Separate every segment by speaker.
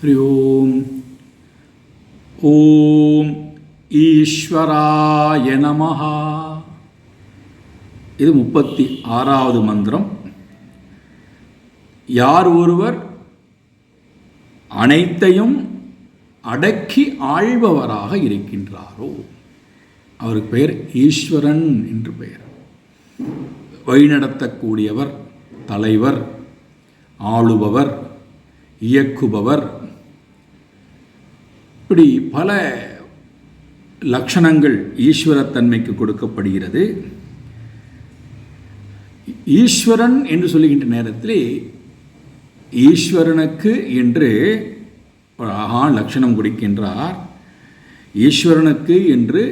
Speaker 1: ஹரி ஓம் ஓம் ஈஸ்வராய நமஹா இது முப்பத்தி ஆறாவது மந்திரம். யார் ஒருவர் அனைத்தையும் அடக்கி ஆள்பவராக இருக்கின்றாரோ அவருக்கு பெயர் ஈஸ்வரன் என்று பெயர். வழிநடத்தக்கூடியவர் தலைவர் ஆளுபவர் இயக்குபவர் இப்படி பல லக்ஷணங்கள் ஈஸ்வரத்தன்மைக்கு கொடுக்கப்படுகிறது. ஈஸ்வரன் என்று சொல்லுகின்ற நேரத்தில் ஈஸ்வரனுக்கு என்று ஆஹா லக்ஷணம் லட்சணம் கொடுக்கின்றார். ஈஸ்வரனுக்கு என்று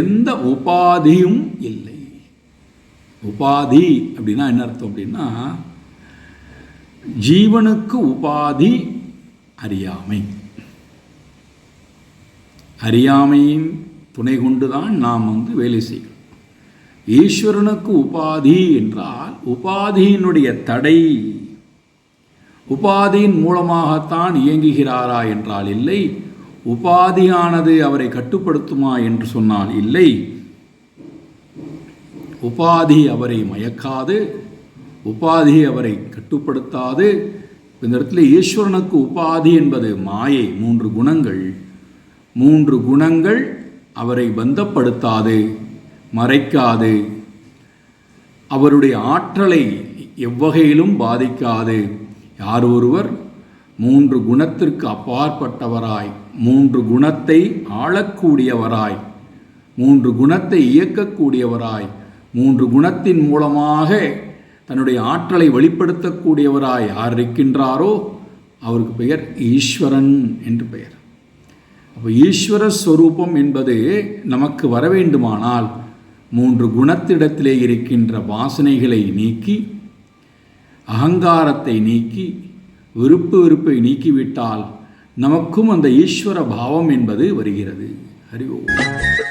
Speaker 1: எந்த உபாதியும் இல்லை. உபாதி அப்படின்னா என்ன அர்த்தம் அப்படின்னா ஜீவனுக்கு உபாதி அறியாமை. அறியாமையின் துணை கொண்டுதான் நாம் வந்து வேலை செய்கிறோம். ஈஸ்வரனுக்கு உபாதி என்றால் உபாதியினுடைய தடை உபாதியின் மூலமாகத்தான் இயங்குகிறாரா என்றால் இல்லை உபாதியானது அவரை கட்டுப்படுத்துமா என்று சொன்னால் இல்லை உபாதி அவரை மயக்காது உபாதி அவரை கட்டுப்படுத்தாது. இந்த இடத்துல ஈஸ்வரனுக்கு உபாதி என்பது மாயை மூன்று குணங்கள். மூன்று குணங்கள் அவரை பந்தப்படுத்தாது மறைக்காது. அவருடைய ஆற்றலை எவ்வகையிலும் பாதிக்காது. யார் ஒருவர்? மூன்று குணத்திற்கு அப்பாற்பட்டவராய் மூன்று குணத்தை ஆளக்கூடியவராய் மூன்று குணத்தை இயக்கக்கூடியவராய் மூன்று குணத்தின் மூலமாக தன்னுடைய ஆற்றலை வெளிப்படுத்தக்கூடியவராய் யார் இருக்கின்றாரோ அவருக்கு பெயர் ஈஸ்வரன் என்று பெயர். அப்போ ஈஸ்வர ஸ்வரூபம் என்பது நமக்கு வர வேண்டுமானால் மூன்று குணத்திடத்திலே இருக்கின்ற வாசனைகளை நீக்கி அகங்காரத்தை நீக்கி விருப்பு வெறுப்பை நீக்கிவிட்டால் நமக்கும் அந்த ஈஸ்வர பாவம் என்பது வருகிறது. ஹரி ஓம்.